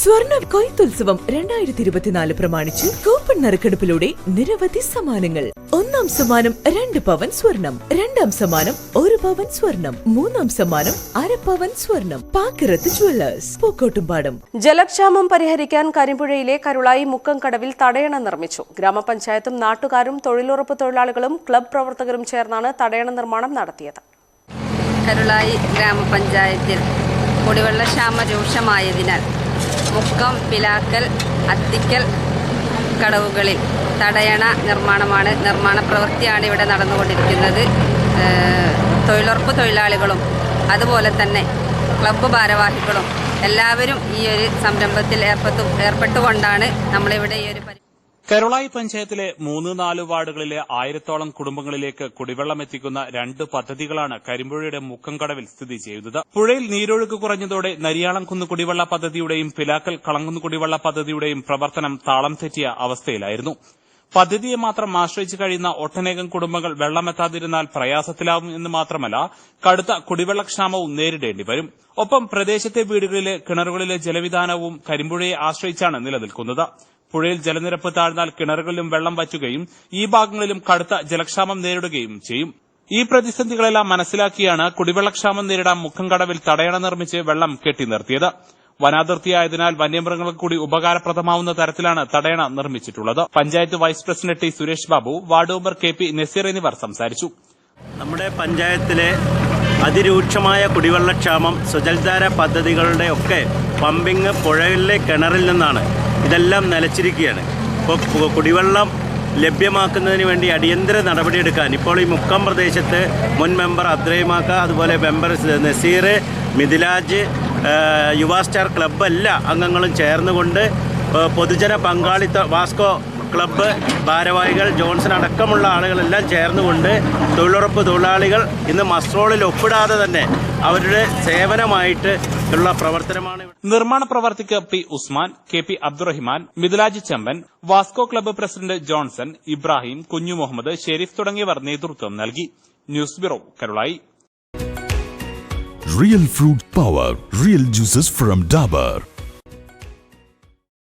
സ്വർണ കൊയ്ത്തുത്സവം രണ്ടായിരത്തി ഇരുപത്തിനാല് പ്രമാണിച്ച് കൂപ്പൺ നറുക്കെടുപ്പിലൂടെ നിരവധി സമ്മാനങ്ങൾ. ഒന്നാം സമ്മാനം രണ്ട് പവൻ സ്വർണം രണ്ടാം സമ്മാനം ഒരു പവൻ സ്വർണം മൂന്നാം സമ്മാനം അര പവൻ സ്വർണം. പാക്കിറത്ത് ജുവല്ലേഴ്സ് പൂക്കോട്ടുംപാടം. ജലക്ഷാമം പരിഹരിക്കാൻ കരിമ്പുഴയിലെ കരുളായി മുക്കം കടവിൽ തടയണ നിർമ്മിച്ചു. ഗ്രാമപഞ്ചായത്തും നാട്ടുകാരും തൊഴിലുറപ്പ് തൊഴിലാളികളും ക്ലബ് പ്രവർത്തകരും ചേർന്നാണ് തടയണ നിർമ്മാണം നടത്തിയത്. കരുളായി ഗ്രാമപഞ്ചായത്തിൽ കുടിവെള്ളക്ഷാമ രൂക്ഷമായതിനാൽ മുക്കം പിലാക്കൽ അത്തിക്കൽ കടവുകളിൽ തടയണ നിർമ്മാണമാണ്. നിർമ്മാണ പ്രവൃത്തിയാണ് ഇവിടെ നടന്നുകൊണ്ടിരിക്കുന്നത്. തൊഴിലുറപ്പ് തൊഴിലാളികളും അതുപോലെ തന്നെ ക്ലബ്ബ് ഭാരവാഹികളും എല്ലാവരും ഈ ഒരു സംരംഭത്തിൽ ഏർപ്പെട്ടു ഏർപ്പെട്ടുകൊണ്ടാണ് നമ്മളിവിടെ ഈ ഒരു കരുളായി പഞ്ചായത്തിലെ മൂന്ന് നാല് വാർഡുകളിലെ ആയിരത്തോളം കുടുംബങ്ങളിലേക്ക് കുടിവെള്ളം എത്തിക്കുന്ന രണ്ട് പദ്ധതികളാണ് കരിമ്പുഴയുടെ മുക്കംകടവിൽ സ്ഥിതി ചെയ്യുന്നത്. പുഴയിൽ നീരൊഴുക്ക് കുറഞ്ഞതോടെ നരിയാളം കുന്ന് കുടിവെള്ള പദ്ധതിയുടെയും പിലാക്കൽ കളങ്കുന്ന് കുടിവെള്ള പദ്ധതിയുടെയും പ്രവർത്തനം താളം തെറ്റിയ അവസ്ഥയിലായിരുന്നു. പദ്ധതിയെ മാത്രം ആശ്രയിച്ച് കഴിയുന്ന ഒട്ടനേകം കുടുംബങ്ങൾ വെള്ളമെത്താതിരുന്നാൽ പ്രയാസത്തിലാവും എന്ന് മാത്രമല്ല കടുത്ത കുടിവെള്ളക്ഷാമവും നേരിടേണ്ടി വരും. ഒപ്പം പ്രദേശത്തെ വീടുകളിലെ കിണറുകളിലെ ജലവിധാനവും കരിമ്പുഴയെ ആശ്രയിച്ചാണ് നിലനിൽക്കുന്നത്. പുഴയിൽ ജലനിരപ്പ് താഴ്ന്നാൽ കിണറുകളിലും വെള്ളം വറ്റുകയും ഈ ഭാഗങ്ങളിലും കടുത്ത ജലക്ഷാമം നേരിടുകയും ചെയ്യും. ഈ പ്രതിസന്ധികളെല്ലാം മനസ്സിലാക്കിയാണ് കുടിവെള്ളക്ഷാമം നേരിടാൻ മുഖംകടവിൽ തടയണ നിർമ്മിച്ച് വെള്ളം കെട്ടി നിർത്തിയത്. വനാതിർത്തിയായതിനാൽ വന്യമൃഗങ്ങൾക്ക് കൂടി ഉപകാരപ്രദമാവുന്ന തരത്തിലാണ് തടയണ നിർമ്മിച്ചിട്ടുള്ളത്. Panchayat vice president T Suresh Babu ward member K P Naseer എന്നിവർ സംസാരിച്ചു. നമ്മുടെ പഞ്ചായത്തിലെ അതിരൂക്ഷമായ കുടിവെള്ളക്ഷാമം സുജൽധാര പദ്ധതികളുടെ ഒക്കെ പമ്പിങ് പുഴയിലെ കിണറിൽ നിന്നാണ്. ഇതെല്ലാം നിലച്ചിരിക്കുകയാണ്. ഇപ്പോൾ കുടിവെള്ളം ലഭ്യമാക്കുന്നതിന് വേണ്ടി അടിയന്തര നടപടിയെടുക്കാൻ ഇപ്പോൾ ഈ മുക്കം പ്രദേശത്ത് മുൻ മെമ്പർ അദ്രൈമാക്ക അതുപോലെ മെമ്പർ നസീർ മിഥിലാജ് യുവ ക്ലബ്ബ് എല്ലാ അംഗങ്ങളും ചേർന്നുകൊണ്ട് പൊതുജന പങ്കാളിത്ത വാസ്കോ ക്ലബ്ബ് ഭാരവാഹികൾ ജോൺസൺ അടക്കമുള്ള ആളുകളെല്ലാം ചേർന്നുകൊണ്ട് തൊഴിലുറപ്പ് തൊഴിലാളികൾ ഇന്ന് മസ്ട്രോളിൽ ഒപ്പിടാതെ തന്നെ അവരുടെ സേവനമായിട്ട് ഉള്ള പ്രവർത്തനമാണ് നിർമ്മാണ പ്രവർത്തിക്ക് P Usman K P Abdurahiman Mithulaj Chemban Vasco club president Johnson Ibrahim Kunju Muhammad Sharif തുടങ്ങിയവർ നേതൃത്വം നൽകി. News bureau Karulai. Real fruit power real juices from Dabur.